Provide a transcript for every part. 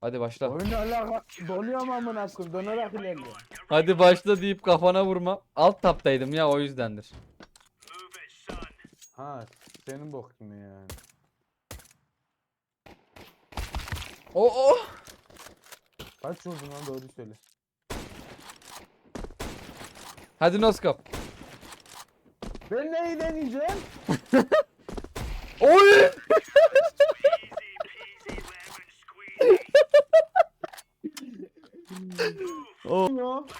Hadi başla. Oyunla alaka donuyor mu amına koyayım? Donarak ilerliyor. Hadi başla deyip kafana vurma. Alt taptaydım ya o yüzdendir. Ha senin bok gibi yani. O o. Kaç vurdun lan doğru söyle. Hadi noskop. Ben neyi deneyeceğim? Oy! O. Ya.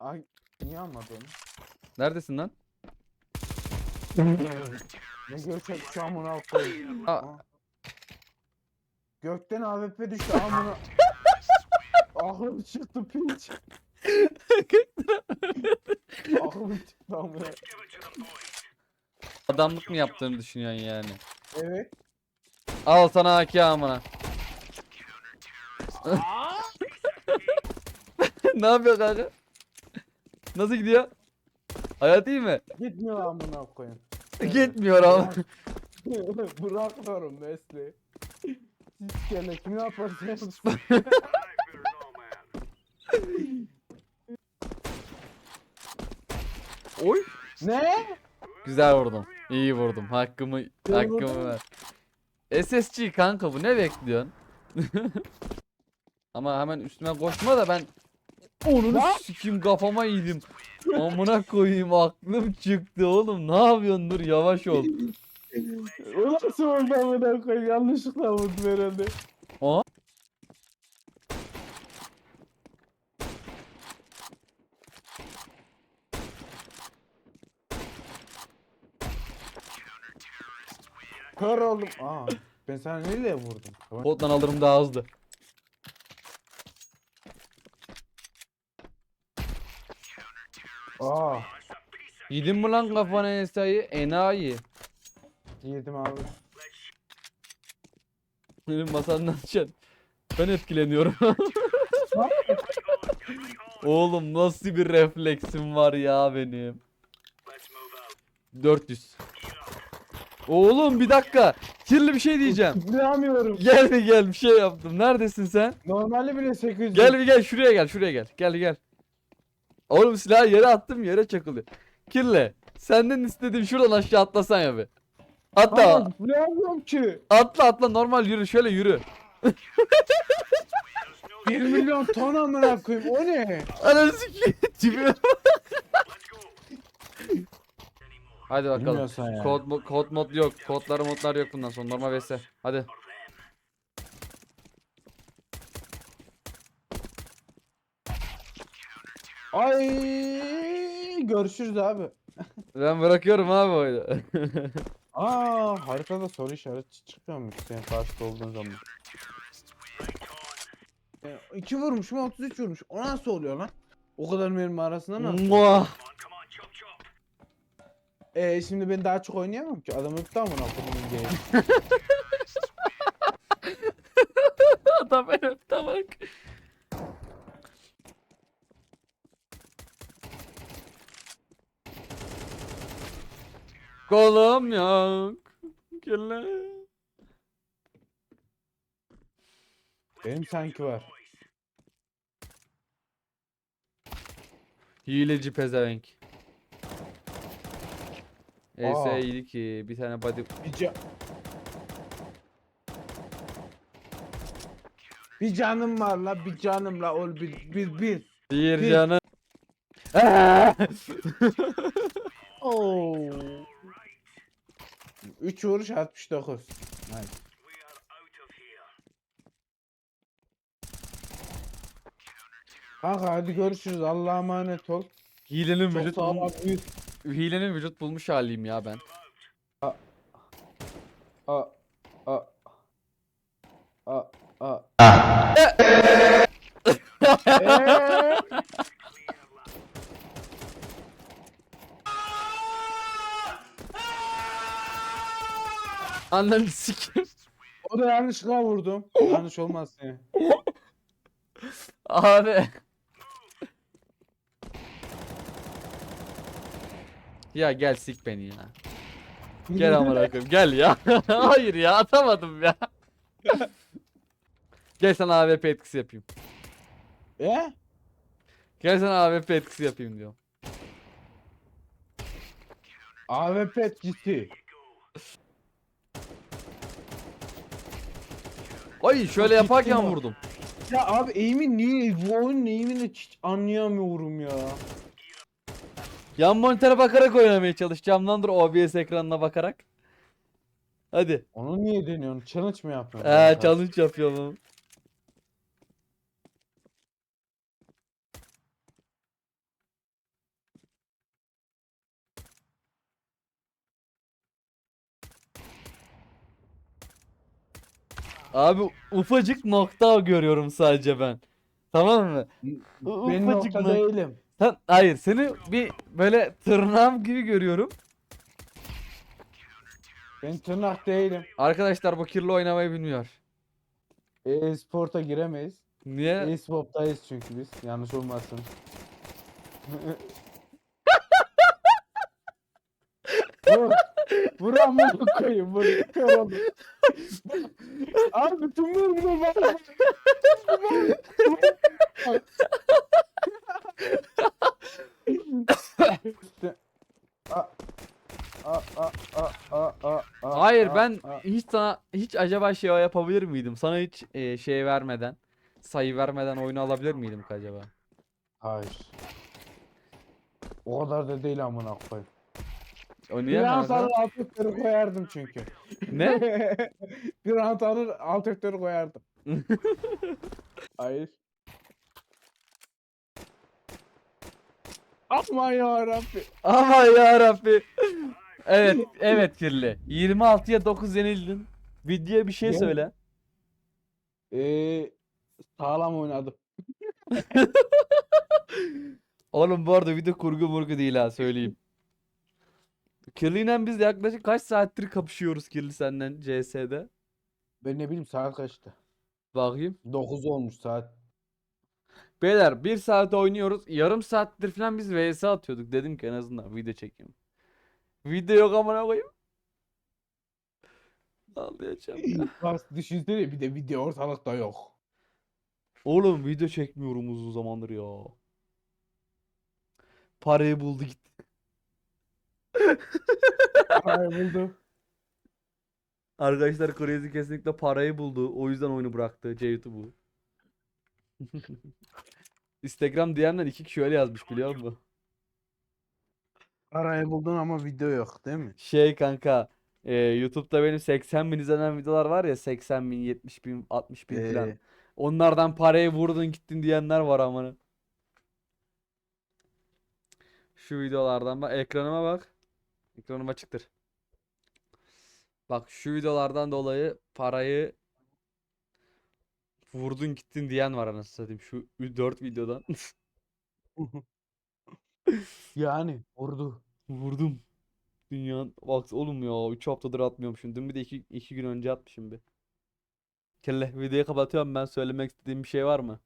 Ay niye almadın? Neredesin lan? Ne göçek şu amına koyayım. Aa. Aa. Gökten AWP düştü amına. Aklım çıktı piç. Aklım çıktı amına. Adamlık mı yaptığını düşünüyorsun yani? Evet. Al sana AK amına. Ne yapıyor kanka? Nasıl gidiyor? Hayat iyi mi? Gitmiyor amına koyayım. Gitmiyor ama. Bırakmıyorum mesleği. Siz gene kim yaparsanız. Oy. ne? Güzel vurdum. İyi vurdum. Hakkımı hakkımı ver. SSG kanka bu ne bekliyorsun? Ama hemen üstüme koşma da ben onu sikim kafama yedim. Amına koyayım aklım çıktı oğlum. Ne yapıyorsun dur yavaş ol. O nasıl oldu amına koyayım? Yanlışlıkla vurdum herhalde. O? Kör oldum. Aa, ben sana neyle vurdum? Botlan alırım daha hızlı. Aa, Yedin mi lan kafana Esa'yı? Enayi. yedim abi. Benim masandan açan. Ben etkileniyorum. Oğlum nasıl bir refleksim var ya benim. 400. Oğlum bir dakika. Kirli bir şey diyeceğim. Tıklayamıyorum. Gel bir gel bir şey yaptım. Neredesin sen? Normali bile 800. Gel bir gel şuraya gel şuraya gel. Gel gel. Oğlum silahı yere attım yere çakılıyor. Kirli. Senden istediğim şuradan aşağı atlasan ya be. Atla. Ama tıklayamıyorum ki. Atla atla normal yürü şöyle yürü. 1 milyon ton amına koyayım. O ne? Ananı sikeyim. Hadi bakalım. Bilmiyorsan yani. Kod, mo- kod mod yok. Kodları modlar yok bundan sonra. Normal vs. Hadi. Ay görüşürüz abi. Ben bırakıyorum abi oyunu. Aa haritada soru işareti çıkıyormuş senin karşıda olduğun zaman. E, iki vurmuşum 33 vurmuş. O nasıl oluyor lan? O kadar mermi arasında nasıl? Muah. E şimdi ben daha çok oynayamam ki. Adam öptü amına koyayım diye. Adam öpte bak. Kolum yok. Gel. Benim sanki var. Hileci pezevenk. Aa. İyiydi ki bir tane body Bir ca- Bir canım var la bir canım la ol bir bir bir. bir Bir- canı. Oo. 3 vuruş 69. Nice. Kanka hadi görüşürüz. Allah'a emanet ol. Hilenin Çok vücut sağ ol bul- abi. Büyük. hilenin vücut bulmuş haliyim ya ben. A Ananı sikim. O da yanlışlıkla vurdum. Yanlış olmaz seni. Abi. Ya gel sik beni ya. Gel amına koyayım gel ya. Hayır ya atamadım ya. Gel sana AWP etkisi yapayım. E? Gel sana AWP etkisi yapayım diyorum. AWP etkisi. Ay şöyle Çok yaparken mi? vurdum. Ya abi eğimin niye? Bu oyunun eğimini hiç anlayamıyorum ya. Yan monitöre bakarak oynamaya çalış. Camdandır OBS ekranına bakarak. Hadi. Onu niye deniyorsun? Challenge mı yapıyorsun? Ee, kanka? challenge yapıyorum. Abi ufacık nokta görüyorum sadece ben. Tamam mı? U- Ben ufacık nokta nok- değilim. Sen, hayır seni bir böyle tırnağım gibi görüyorum. Ben tırnak değilim. Arkadaşlar bu kirli oynamayı bilmiyor. E-sporta giremeyiz. Niye? E-sporttayız çünkü biz. Yanlış olmasın. vur. Vur amına koyayım. Vur. Kör. Abi tüm a- a- Hayır ben hiç sana hiç acaba şey yapabilir miydim? Sana hiç e, şey vermeden, sayı vermeden oyunu alabilir miydim ki acaba? Hayır. O kadar da değil amına koyayım. Bir round alır alt öktörü koyardım çünkü. Ne? bir round alır alt öktörü koyardım. Hayır. Aman ya Rabbi. Aman ya Rabbi. Evet, evet kirli. 26'ya 9 yenildin. Videoya bir şey Ne? söyle. Ee, sağlam oynadım. Oğlum bu arada video kurgu murgu değil ha söyleyeyim. Kirli'yle biz yaklaşık kaç saattir kapışıyoruz Kirli senden CS'de? Ben ne bileyim saat kaçtı? Bakayım. 9 olmuş saat. Beyler bir saat oynuyoruz. Yarım saattir falan biz vs atıyorduk. Dedim ki en azından video çekeyim. Video yok amına koyayım. Ağlayacağım ya. Bak düşünsene bir de video ortalıkta yok. Oğlum video çekmiyorum uzun zamandır ya. Parayı buldu gitti. Kayboldu. Arkadaşlar Crazy kesinlikle parayı buldu. O yüzden oyunu bıraktı. C-YouTube'u. Instagram DM'den iki kişi öyle yazmış biliyor musun? Arayı buldun ama video yok değil mi? Şey kanka e, YouTube'da benim 80 bin izlenen videolar var ya 80 bin 70 bin 60 bin falan. Ee, Onlardan parayı vurdun gittin diyenler var amına. Şu videolardan bak ekranıma bak. Ekranım açıktır. Bak şu videolardan dolayı parayı vurdun gittin diyen var anasını satayım şu 4 videodan. yani vurdu. Vurdum. Dünyanın bak oğlum ya 3 haftadır atmıyormuşum. Dün bir de 2 2 gün önce atmışım bir. Kelle videoyu kapatıyorum ben söylemek istediğim bir şey var mı?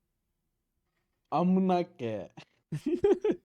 Amına ke.